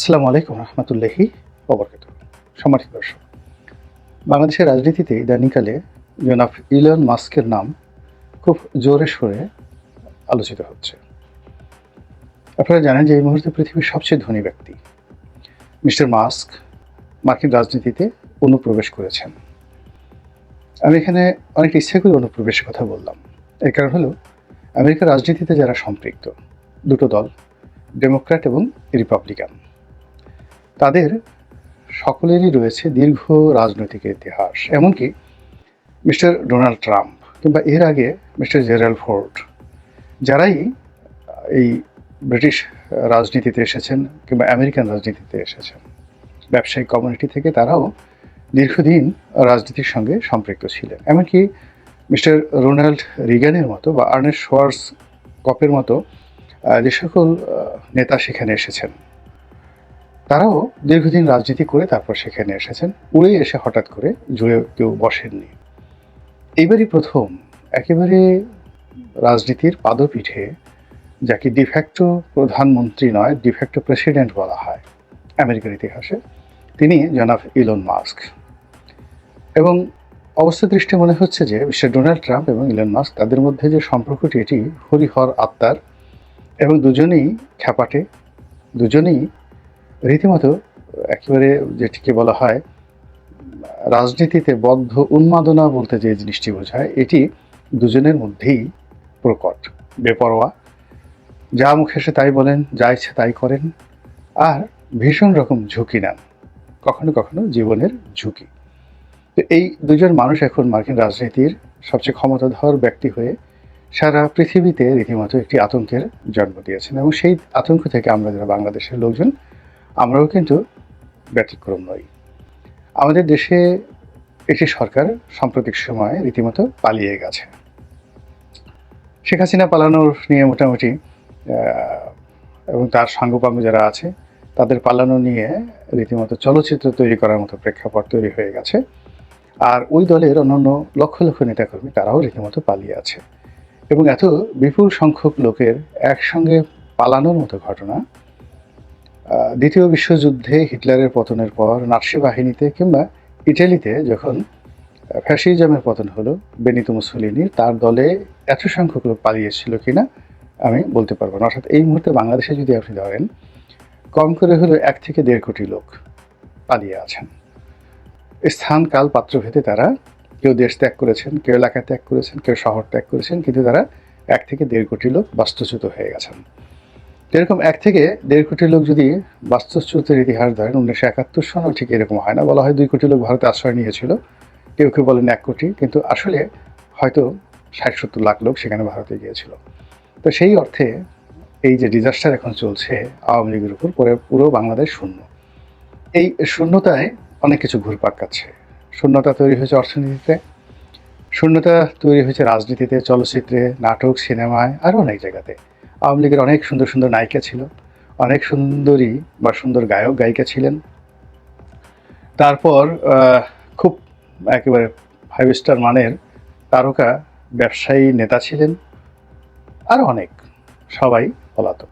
আসসালামু আলাইকুম রহমতুল্লাহি ওবরকাত। সম্মানিত দর্শক, বাংলাদেশের রাজনীতিতে ইদানিকালে জনাব ইলন মাস্কের নাম খুব জোরে সোরে আলোচিত হচ্ছে। আপনারা জানেন যে এই মুহূর্তে পৃথিবীর সবচেয়ে ধনী ব্যক্তি মিস্টার মাস্ক মার্কিন রাজনীতিতে অনুপ্রবেশ করেছেন। আমি এখানে অনেক ইচ্ছে করে অনুপ্রবেশের কথা বললাম। এর কারণ হলো, আমেরিকার রাজনীতিতে যারা সম্পৃক্ত, দুটো দল, ডেমোক্র্যাট এবং রিপাবলিকান। তাদের সকলেরই রয়েছে দীর্ঘ রাজনৈতিক ইতিহাস। এমনকি মিস্টার ডোনাল্ড ট্রাম্প কিংবা এর আগে মিস্টার জেরাল ফোর্ড, যারাই এই ব্রিটিশ রাজনীতিতে এসেছেন কিংবা আমেরিকান রাজনীতিতে এসেছেন। ব্যবসায়িক কমিউনিটি থেকে তারাও দীর্ঘদিন রাজনীতির সঙ্গে সম্পৃক্ত ছিলেন। এমনকি মিস্টার রোনাল্ড রিগানের মতো বা আর্নেস্ট শোয়ার্স কপের মতো যে সকল নেতা সেখানে এসেছেন। তারাও দীর্ঘদিন রাজনীতি করে তারপর সেখানে এসেছেন। উড়ে এসে হঠাৎ করে জুড়ে কেউ বসেননি। এইবারই প্রথম একেবারে রাজনীতির পাদপীঠে, যাকে ডিফ্যাক্টো প্রধানমন্ত্রী নয় ডিফ্যাক্টো প্রেসিডেন্ট বলা হয়, আমেরিকার ইতিহাসে, তিনি জনাব ইলন মাস্ক। এবং অবস্থা দৃষ্টি মনে হচ্ছে যে মিস্টার ডোনাল্ড ট্রাম্প এবং ইলন মাস্ক তাদের মধ্যে যে সম্পর্কটি, এটি হরিহর আত্মার এবং দুজনেই খ্যাপাটে, দুজনেই রীতিমতো একেবারে যেটিকে বলা হয়, রাজনীতিতে বদ্ধ উন্মাদনা বলতে যে জিনিসটি বোঝায়, এটি দুজনের মধ্যেই প্রকট, বেপরোয়া। যা মুখে এসে তাই বলেন, যা ইচ্ছে তাই করেন, আর ভীষণ রকম ঝুঁকি নেন, কখনো কখনো জীবনের ঝুঁকি। তো এই দুজন মানুষ এখন মার্কিন রাজনীতির সবচেয়ে ক্ষমতাধর ব্যক্তি হয়ে সারা পৃথিবীতে রীতিমতো একটি আতঙ্কের জন্ম দিয়েছেন এবং সেই আতঙ্ক থেকে আমরা যারা বাংলাদেশের লোকজন আমরাও কিন্তু ব্যতিক্রম নই। আমাদের দেশে একটি সরকার সাম্প্রতিক সময়ে রীতিমতো পালিয়ে গেছে। শেখ হাসিনা পালানোর নিয়ে মোটামুটি এবং তার সাঙ্গপাঙ্গ যারা আছে, তাদের পালানো নিয়ে রীতিমতো চলচ্চিত্র তৈরি করার মতো প্রেক্ষাপট তৈরি হয়ে গেছে। আর ওই দলের অন্যান্য লক্ষ লক্ষ নেতাকর্মী, তারাও রীতিমতো পালিয়ে আছে। এবং এত বিপুল সংখ্যক লোকের একসঙ্গে পালানোর মতো ঘটনা দ্বিতীয় বিশ্বযুদ্ধে হিটলারের পতনের পর নাৎসি বাহিনীতে কিংবা ইটালিতে যখন ফ্যাসিজমের পতন হলো, বেনিতো মুসলিনি তার দলে এত সংখ্যক লোক পালিয়েছিল কিনা আমি বলতে পারব না। অর্থাৎ এই মুহূর্তে বাংলাদেশে যদি আপনি ধরেন, কম করে হলো এক থেকে দেড় কোটি লোক পালিয়ে আছেন। স্থান, কাল, পাত্রভেদে তারা কেউ দেশ ত্যাগ করেছেন, কেউ এলাকা ত্যাগ করেছেন, কেউ শহর ত্যাগ করেছেন, কিন্তু তারা এক থেকে দেড় কোটি লোক বাস্তুচ্যুত হয়ে গেছেন। এরকম এক থেকে দেড় কোটি লোক যদি বাস্তুচ্যুতের ইতিহাস ধরেন, উনিশশো একাত্তর সনও ঠিক এরকম হয় না। বলা হয় দুই কোটি লোক ভারতে আশ্রয় নিয়েছিল। কেউ কেউ বলেন এক কোটি, কিন্তু আসলে হয়তো ষাট সত্তর লাখ লোক সেখানে ভারতে গিয়েছিল। তো সেই অর্থে এই যে ডিজাস্টার এখন চলছে আওয়ামী লীগের উপর, পরে পুরো বাংলাদেশ শূন্য। এই শূন্যতায় অনেক কিছু ঘুরপাক খাচ্ছে। শূন্যতা তৈরি হয়েছে অর্থনীতিতে, শূন্যতা তৈরি হয়েছে রাজনীতিতে, চলচ্চিত্রে, নাটক, সিনেমায় আরও অনেক জায়গাতে। আওয়ামী লীগের অনেক সুন্দর সুন্দর নায়িকা ছিল, অনেক সুন্দরী বা সুন্দর গায়ক, গায়িকা ছিলেন। তারপর খুব একেবারে ফাইভ স্টার মানের তারকা, ব্যবসায়ী নেতা ছিলেন আরও অনেক, সবাই পলাতক।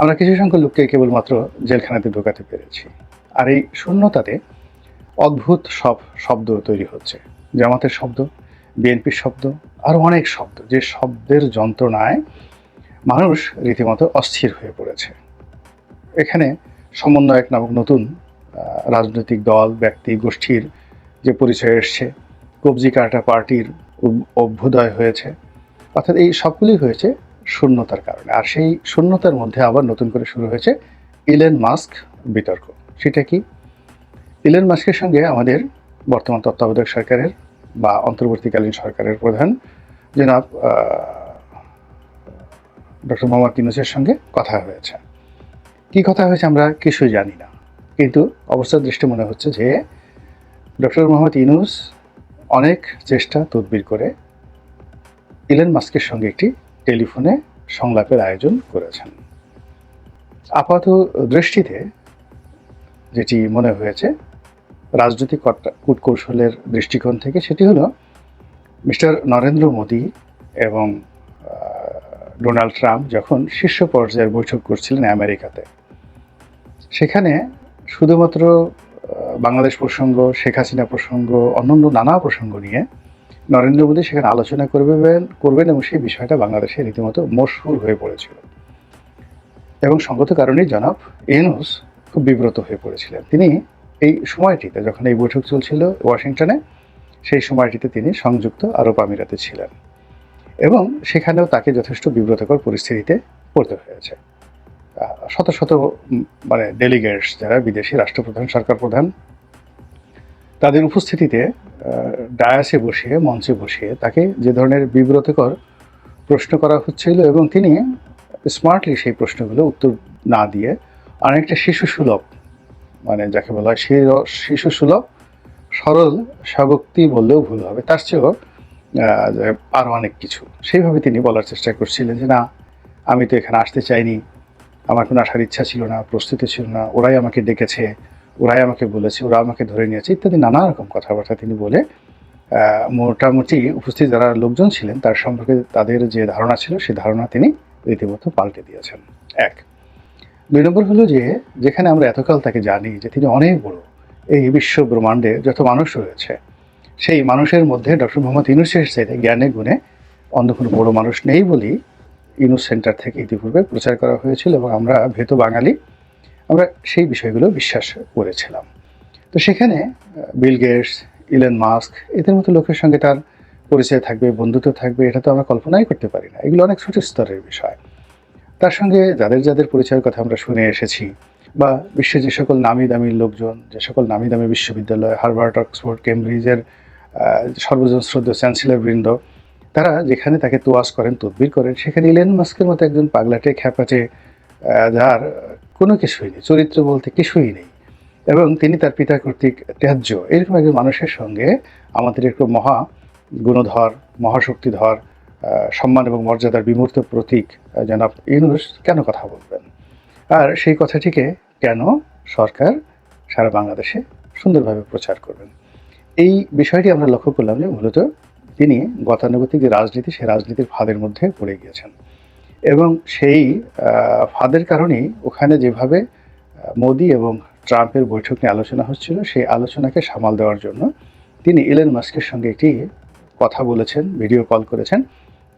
আমরা কিছু সংখ্যক লোককে কেবলমাত্র জেলখানাতে ঢোকাতে পেরেছি। আর এই শূন্যতাতে অদ্ভুত সব শব্দ তৈরি হচ্ছে। জামাতের শব্দ, বিএনপির শব্দ আরও অনেক শব্দ, যে শব্দের যন্ত্রণায় মানুষ রীতিমতো অস্থির হয়ে পড়েছে। এখানে সমন্বয়ক নামক নতুন রাজনৈতিক দল, ব্যক্তি, গোষ্ঠীর যে পরিচয় এসছে, কবজি কাটা পার্টির অভ্যুদয় হয়েছে, অর্থাৎ এই সবগুলি হয়েছে শূন্যতার কারণে। আর সেই শূন্যতার মধ্যে আবার নতুন করে শুরু হয়েছে ইলেন মাস্ক বিতর্ক। সেটা কি? ইলেন মাস্কের সঙ্গে আমাদের বর্তমান তত্ত্বাবধায়ক সরকারের বা অন্তর্বর্তীকালীন সরকারের প্রধান জনাব ডক্টর মোহাম্মদ ইউনুসের সঙ্গে কথা হয়েছে। কি কথা হয়েছে আমরা কিছুই জানি না। কিন্তু অবস্থার দৃষ্টি মনে হচ্ছে যে ডক্টর মোহাম্মদ ইউনুস অনেক চেষ্টা তদবির করে ইলেন মাস্কের সঙ্গে একটি টেলিফোনে সংলাপের আয়োজন করেছেন। আপাত দৃষ্টিতে যেটি মনে হয়েছে রাজনৈতিক কট- কূটকৌশলের দৃষ্টিকোণ থেকে সেটি হলো মিস্টার নরেন্দ্র মোদী এবং ডোনাল্ড ট্রাম্প যখন শীর্ষ পর্যায়ের বৈঠক করছিলেন আমেরিকাতে। সেখানে শুধুমাত্র বাংলাদেশ প্রসঙ্গ, শেখ হাসিনা প্রসঙ্গ, অন্যান্য নানা প্রসঙ্গ নিয়ে নরেন্দ্র মোদী সেখানে আলোচনা করবেন করবেন এবং সেই বিষয়টা বাংলাদেশে রীতিমতো মশহুর হয়ে পড়েছিল। এবং সঙ্গত কারণেই জনাব এনুস খুব বিব্রত হয়ে পড়েছিলেন। তিনি এই সময়টিতে যখন এই বৈঠক চলছিল ওয়াশিংটনে, সেই সময়টিতে তিনি সংযুক্ত আরব আমিরাতে ছিলেন। এবং সেখানেও তাকে যথেষ্ট বিব্রতকর পরিস্থিতিতে পড়তে হয়েছে। শত শত মানে ডেলিগেটস যারা বিদেশি রাষ্ট্রপ্রধান, সরকার প্রধান, তাদের উপস্থিতিতে ডায়াসে বসিয়ে, মঞ্চে বসিয়ে তাকে যে ধরনের বিব্রতকর প্রশ্ন করা হচ্ছিল এবং তিনি স্মার্টলি সেই প্রশ্নগুলো উত্তর না দিয়ে অনেকটা শিশু সুলভ মানে যাকে বলা হয় শিশু সুলভ সরল স্বগক্তি বললেও ভুল হবে। তার চেয়েও আরও অনেক কিছু। সেইভাবে তিনি বলার চেষ্টা করছিলেন যে, না, আমি তো এখানে আসতে চাইনি। আমার কোনো আসার ইচ্ছা ছিল না, প্রস্তুতি ছিল না। ওরাই আমাকে ডেকেছে, ওরাই আমাকে বলেছে, ওরা আমাকে ধরে নিয়েছে, ইত্যাদি নানা রকম কথাবার্তা তিনি বলে মোটামুটি উপস্থিত যারা লোকজন ছিলেন, তার সম্পর্কে তাদের যে ধারণা ছিল, সেই ধারণা তিনি রীতিমতো পাল্টে দিয়েছেন। এক, দুই নম্বর হলো যে, যেখানে আমরা এতকাল তাকে জানি যে তিনি অনেক বড়। এই বিশ্ব ব্রহ্মাণ্ডে যত মানুষ রয়েছে সেই মানুষের মধ্যে ডক্টর মোহাম্মদ ইউনুসের সাথে জ্ঞানে গুণে। অন্য কোনো বড় মানুষ নেই বলেই ইউনুস সেন্টার থেকে ইতিপূর্বে প্রচার করা হয়েছিল এবং আমরা ভেত বাঙালি, আমরা সেই বিষয়গুলো বিশ্বাস করেছিলাম। তো সেখানে বিল গেটস, ইলেন মাস্ক, এদের মতো লোকের সঙ্গে তার পরিচয় থাকবে, বন্ধুত্ব থাকবে, এটা তো আমরা কল্পনাই করতে পারি না। এগুলো অনেক ছোট স্তরের বিষয়। তার সঙ্গে যাদের যাদের পরিচয়ের কথা আমরা শুনে এসেছি বা বিশ্বে যে সকল নামি দামি লোকজন, যে সকল নামি দামি বিশ্ববিদ্যালয়, হার্ভার্ড, অক্সফোর্ড, কেমব্রিজের সর্বজন শ্রদ্ধ চ্যান্সেলর বৃন্দ, তারা যেখানে তাকে তোয়াজ করেন, তদবির করেন, সেখানে ইলেন মাস্কের মতো একজন পাগলাটে, খ্যাপাটে যার কোনো কিছুই নেই, চরিত্র বলতে কিছুই নেই। এবং তিনি তার পিতা কর্তৃক ত্যায্য। এরকম একজন মানুষের সঙ্গে আমাদের একটু মহা গুণধর, মহাশক্তিধর সম্মান এবং মর্যাদার বিমূর্ত প্রতীক জনাব ইউনুস কেন কথা বলবেন? আর সেই কথাটিকে কেন সরকার সারা বাংলাদেশে সুন্দরভাবে প্রচার করবেন? এই বিষয়টি আমরা লক্ষ্য করলাম যে মূলত তিনি গতানুগতিক যে রাজনীতি, সেই রাজনীতির ফাঁদের মধ্যে পড়ে গিয়েছেন। এবং সেই ফাঁদের কারণেই ওখানে যেভাবে মোদি এবং ট্রাম্পের বৈঠক নিয়ে আলোচনা হচ্ছিল, সেই আলোচনাকে সামাল দেওয়ার জন্য তিনি ইলেন মাস্কের সঙ্গে একটি কথা বলেছেন ভিডিও কল করেছেন।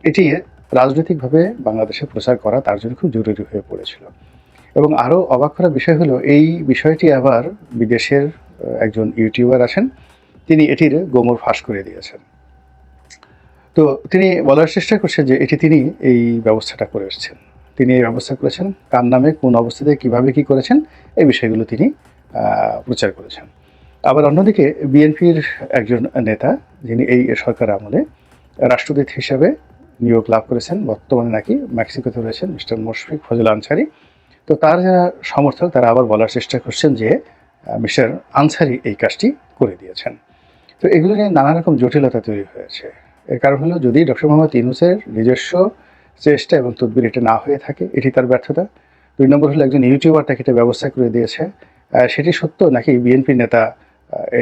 এটি রাজনৈতিকভাবে বাংলাদেশে প্রচার করা তার জন্য খুব জরুরি হয়ে পড়েছিল। এবং আরও অবাক করা বিষয় হলো, এই বিষয়টি আবার বিদেশের একজন ইউটিউবার আছেন তিনি এটির গোমর ফাঁস করে দিয়েছেন। তো তিনি বলার চেষ্টা করছেন যে এটি তিনি এই ব্যবস্থাটা করে এসেছেন। তিনি এই ব্যবস্থা করেছেন, কার নামে, কোন অবস্থাতে, কীভাবে কি করেছেন, এই বিষয়গুলো তিনি প্রচার করেছেন। আবার অন্যদিকে বিএনপির একজন নেতা, যিনি এই সরকার আমলে রাষ্ট্রদূত হিসাবে নিয়োগ লাভ করেছেন, বর্তমানে নাকি মেক্সিকোতে রয়েছেন, মিস্টার মুশফিক ফজল আনসারি। তো তার যারা সমর্থক, তারা আবার বলার চেষ্টা করছেন যে মিস্টার আনসারি এই কাজটি করে দিয়েছেন। তো এগুলো নিয়ে নানা রকম জটিলতা তৈরি হয়েছে। এর কারণ হলো যদি ডক্টর মোহাম্মদ ইউনুসের নিজস্ব চেষ্টা এবং তদবির এটা না হয়ে থাকে, এটি তার ব্যর্থতা। দুই নম্বর হলো একজন ইউটিউবার তাকে এটা ব্যবস্থা করে দিয়েছে। সেটি সত্য নাকি বিএনপি নেতা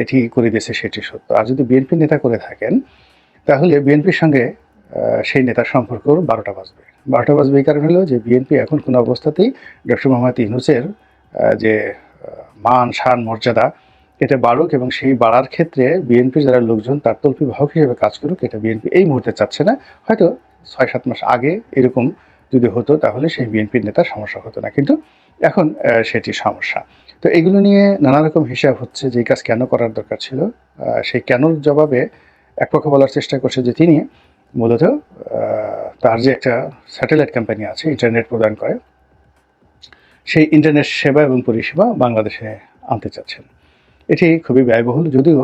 এটি করে দিয়েছে সেটি সত্য? আর যদি বিএনপি নেতা করে থাকেন, তাহলে বিএনপির সঙ্গে সেই নেতার সম্পর্ক বারোটা বাজবে। বারোটা বাজবে এই কারণ হলো যে বিএনপি এখন কোনো অবস্থাতেই ডক্টর মোহাম্মদ ইউনুসের যে মান, সান, মর্যাদা এটা বাড়ুক এবং সেই বাড়ার ক্ষেত্রে বিএনপির যারা লোকজন, তার তল্পি বাহক হিসেবে কাজ করুক, এটা বিএনপি এই মুহূর্তে চাচ্ছে না। হয়তো ছয় সাত মাস আগে এরকম যদি হতো, তাহলে সেই বিএনপির নেতার সমস্যা হতো না। কিন্তু এখন সেটি সমস্যা। তো এগুলো নিয়ে নানা রকম হিসাব হচ্ছে যে কাজ কেন করার দরকার ছিল। সেই কেনর জবাবে এক পক্ষ বলার চেষ্টা করছে যে তিনি মূলত তার যে একটা স্যাটেলাইট কোম্পানি আছে, ইন্টারনেট প্রদান করে, সেই ইন্টারনেট সেবা এবং পরিষেবা বাংলাদেশে আনতে চাচ্ছেন। এটি খুবই ব্যয়বহুল, যদিও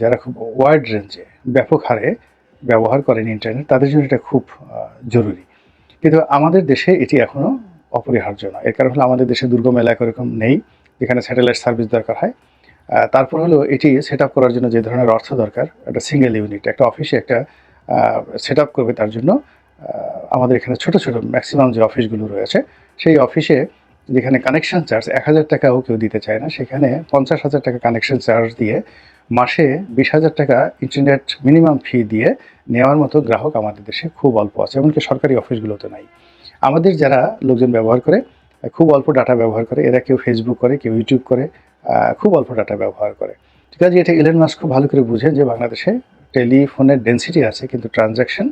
যারা খুব ওয়াইড রেঞ্জে ব্যাপক হারে ব্যবহার করেন ইন্টারনেট, তাদের জন্য এটা খুব জরুরি। কিন্তু আমাদের দেশে এটি এখনও অপরিহার্য নয়। এর কারণ হলো আমাদের দেশে দুর্গম এলাকা এরকম নেই, যেখানে স্যাটেলাইট সার্ভিস দরকার হয়। তারপর হলো এটি সেট করার জন্য যে ধরনের অর্থ দরকার, একটা সিঙ্গেল ইউনিট একটা অফিসে একটা সেট করবে তার জন্য আমাদের এখানে ছোট ছোট ম্যাক্সিমাম যে অফিসগুলো রয়েছে, সেই অফিসে যেখানে কানেকশন চার্জ এক হাজার টাকাও কেউ দিতে চায় না, সেখানে পঞ্চাশ হাজার টাকা কানেকশন চার্জ দিয়ে মাসে বিশ হাজার টাকা ইন্টারনেট মিনিমাম ফি দিয়ে নেওয়ার মতো গ্রাহক আমাদের দেশে খুব অল্প আছে, এমনকি সরকারি অফিসগুলোতে নাই। আমাদের যারা লোকজন ব্যবহার করে, খুব অল্প ডাটা ব্যবহার করে, এরা কেউ ফেসবুক করে, কেউ ইউটিউব করে খুব অল্প ডাটা ব্যবহার করে। ঠিক আছে, এটা ইলেন মাস্ক খুব ভালো করে বুঝেন যে বাংলাদেশে টেলিফোনের ডেন্সিটি আছে, কিন্তু ট্রানজ্যাকশন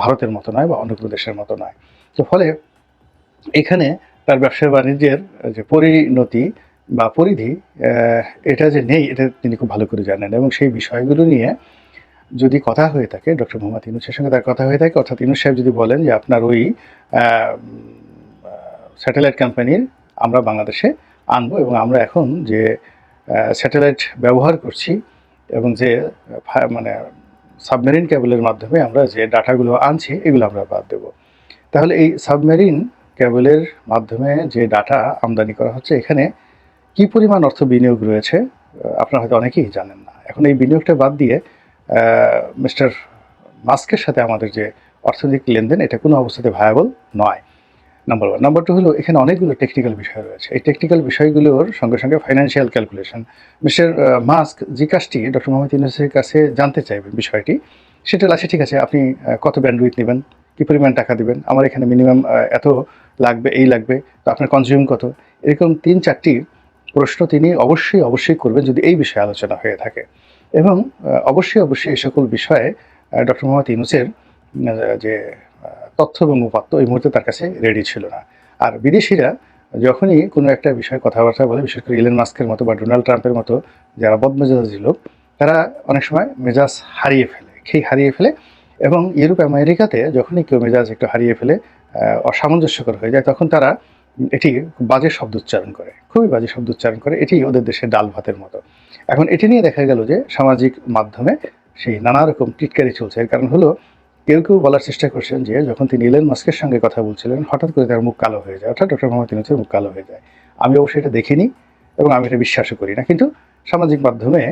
ভারতের মতো নয় বা অন্য কোনো দেশের মতো নয়। তো ফলে এখানে তার ব্যবসা বাণিজ্যের যে পরিণতি বা পরিধি এটা যে নেই, এটা তিনি খুব ভালো করে জানেন এবং সেই বিষয়গুলো নিয়ে যদি কথা হয়ে থাকে, ডক্টর মোহাম্মদ ইউনুসের সঙ্গে তার কথা হয়ে থাকে, অর্থাৎ ইউনুস সাহেব যদি বলেন যে আপনার ওই স্যাটেলাইট কোম্পানির আমরা বাংলাদেশে আনব এবং আমরা এখন যে স্যাটেলাইট ব্যবহার করছি এবং যে মানে সাবমেরিন কেবলের মাধ্যমে আমরা যে ডাটাগুলো আনছি, এগুলো আমরা বাদ দেব। তাহলে এই সাবমেরিন কেবলের মাধ্যমে যে ডাটা আমদানি করা হচ্ছে, এখানে কি পরিমাণ অর্থ বিনিয়োগ রয়েছে আপনারা হয়তো অনেকেই জানেন না। এখন এই বিনিয়োগটা বাদ দিয়ে মিস্টার মাস্কের সাথে আমাদের যে অর্থনৈতিক লেনদেন, এটা কোনো অবস্থাতে ভায়াবল নয় নাম্বার ওয়ান নাম্বার টু হলো, এখানে অনেকগুলো টেকনিক্যাল বিষয় রয়েছে। এই টেকনিক্যাল বিষয়গুলোর সঙ্গে সঙ্গে ফাইন্যান্সিয়াল ক্যালকুলেশন মিস্টার মাস্ক যে কাজটি ডক্টর মোহাম্মদ ইউনুসের কাছে জানতে চাইবেন বিষয়টি সেটা আছে ঠিক আছে, আপনি কত ব্যান্ডউইথ নেবেন, কী পরিমাণ টাকা দিবেন, আমার এখানে মিনিমাম এত লাগবে, এই লাগবে, তো আপনার কনজিউম কত? এরকম তিন চারটি প্রশ্ন তিনি অবশ্যই অবশ্যই করবেন যদি এই বিষয়ে আলোচনা হয়ে থাকে। এবং অবশ্যই অবশ্যই এই সকল বিষয়ে ডক্টর মোহাম্মদ ইউনুসের যে তথ্য এবং উপাত্ত এই মুহূর্তে তার কাছে রেডি ছিল না। আর বিদেশিরা যখনই কোনো একটা বিষয়ে কথাবার্তা বলে, বিশেষ করে ইলেন মাস্কের মতো বা ডোনাল্ড ট্রাম্পের মতো যারা বদমেজাজি লোক, তারা অনেক সময় মেজাজ হারিয়ে ফেলে। খেই হারিয়ে ফেলে এবং ইউরোপ আমেরিকাতে যখনই কেউ মেজাজ একটু হারিয়ে ফেলে অসামঞ্জস্যকর হয়ে যায়, তখন তারা এটি বাজে শব্দ উচ্চারণ করে, খুবই বাজে শব্দ উচ্চারণ করে। এটি ওদের দেশে ডাল ভাতের মতো। এখন এটি নিয়ে দেখা গেল যে সামাজিক মাধ্যমে সেই নানা রকম টিটকারি চলছে। এর কারণ হলো, কেউ কেউ বলার চেষ্টা করছেন যে যখন তিনি ইলেন মাস্কের সঙ্গে কথা বলছিলেন, হঠাৎ করে তার মুখ কালো হয়ে যায়। অর্থাৎ ডক্টর মোহাম্মদ ইউনুসের মুখ কালো হয়ে যায়। আমি অবশ্যই এটা দেখিনি এবং আমি এটা বিশ্বাসও করি না। কিন্তু সামাজিক মাধ্যমে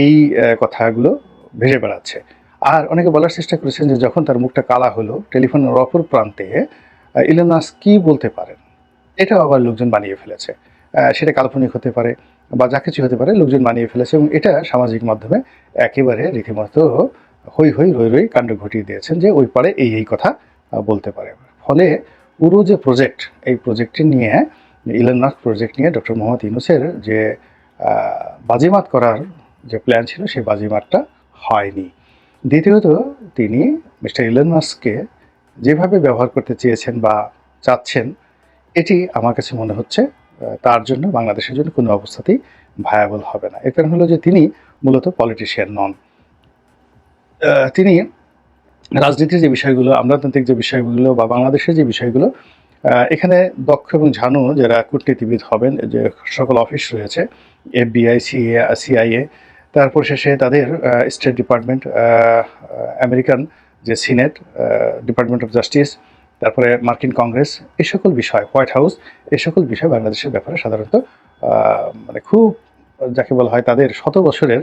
এই কথাগুলো ভেসে বেড়াচ্ছে। আর অনেকে বলার চেষ্টা করেছেন যে যখন তার মুখটা কালা হলো টেলিফোনের অপর প্রান্তে আহ, ইলন মাস্ক কি বলতে পারেন? এটাও আবার লোকজন বানিয়ে ফেলেছে। সেটা কাল্পনিক হতে পারে বা যা কিছু হতে পারে লোকজন বানিয়ে ফেলেছে এবং এটা সামাজিক মাধ্যমে একেবারে রীতিমতো হই হই রই রই কাণ্ড ঘটিয়ে দিয়েছেন যে ওই পারে এই এই কথা বলতে পারে। ফলে পুরো যে প্রজেক্ট এই প্রজেক্টটি নিয়ে ইলন মাস্ক প্রজেক্ট নিয়ে ডক্টর মোহাম্মদ ইউনুসের যে বাজিমাত করার যে প্ল্যান ছিল সেই বাজিমাতটা হয়নি। দ্বিতীয়ত, তিনি মিস্টার ইলন মাস্ককে যেভাবে ব্যবহার করতে চেয়েছেন বা চাচ্ছেন, এটি আমার কাছে মনে হচ্ছে তার জন্য বাংলাদেশের জন্য কোনো অবস্থাতেই ভায়াবল হবে না। এর কারণ হলো যে তিনি মূলত পলিটিশিয়ান নন। তিনি রাজনীতির যে বিষয়গুলো, আমলাতান্ত্রিক যে বিষয়গুলো বা বাংলাদেশের যে বিষয়গুলো এখানে দক্ষ এবং ঝানু যারা কূটনীতিবিদ হবেন, যে সকল অফিস রয়েছে, এফবিআই, সিএ, সিআইএ তারপর শেষে তাদের স্টেট ডিপার্টমেন্ট আমেরিকান যে সিনেট ডিপার্টমেন্ট অফ জাস্টিস তারপরে মার্কিন কংগ্রেস এই সকল বিষয় হোয়াইট হাউস এই সকল বিষয় বাংলাদেশের ব্যাপারে সাধারণত মানে খুব, যাকে বলা হয় তাদের শত বছরের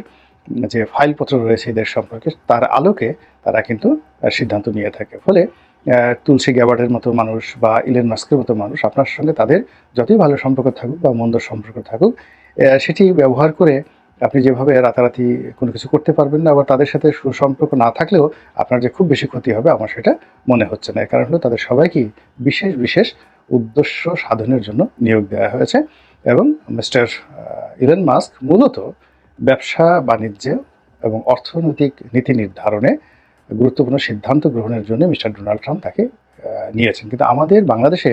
যে ফাইলপত্র রয়েছে এদের সম্পর্কে, তার আলোকে তারা কিন্তু সিদ্ধান্ত নিয়ে থাকে। ফলে তুলসী গ্যাবার্ডের মতো মানুষ বা ইলেন মাস্কের মতো মানুষ আপনার সঙ্গে তাদের যতই ভালো সম্পর্ক থাকুক বা মন্দ সম্পর্ক থাকুক সেটি ব্যবহার করে আপনি যেভাবে রাতারাতি কোনো কিছু করতে পারবেন না, আবার তাদের সাথে সুসম্পর্ক না থাকলেও আপনার যে খুব বেশি ক্ষতি হবে আমার সেটা মনে হচ্ছে না। এর কারণ হলো তাদের সবাইকেই বিশেষ বিশেষ উদ্দেশ্য সাধনের জন্য নিয়োগ দেওয়া হয়েছে এবং মিস্টার ইলেন মাস্ক মূলত ব্যবসা, বাণিজ্য এবং অর্থনৈতিক নীতি নির্ধারণে গুরুত্বপূর্ণ সিদ্ধান্ত গ্রহণের জন্য মিস্টার ডোনাল্ড ট্রাম্প তাকে নিয়েছেন। কিন্তু আমাদের বাংলাদেশে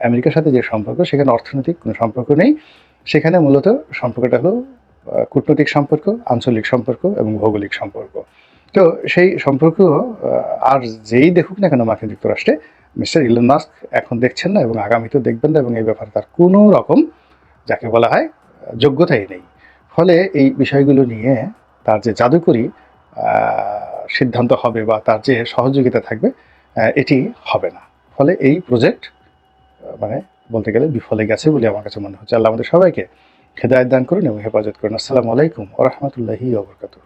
আমেরিকার সাথে যে সম্পর্ক, সেখানে অর্থনৈতিক কোনো সম্পর্ক নেই। সেখানে মূলত সম্পর্কটা হলো কূটনৈতিক সম্পর্ক, আঞ্চলিক সম্পর্ক এবং ভৌগোলিক সম্পর্ক। তো সেই সম্পর্ক আর যেই দেখুক না কেন মার্কিন যুক্তরাষ্ট্রে, মিস্টার ইলন মাস্ক এখন দেখছেন না এবং আগামীতেও দেখবেন না এবং এই ব্যাপারে তার কোনো রকম, যাকে বলা হয়, যোগ্যতাই নেই। ফলে এই বিষয়গুলো নিয়ে তার যে জাদুকরি সিদ্ধান্ত হবে বা তার যে সহযোগিতা থাকবে এটি হবে না। ফলে এই প্রজেক্ট মানে বলতে গেলে বিফলে গেছে বলে আমার কাছে মনে হচ্ছে। আল্লাহ আমাদের সবাইকে হেদায়ত দান করুন এবং হেফাজত করুন। আসসালামু আলাইকুম ও ওবরকাতুহ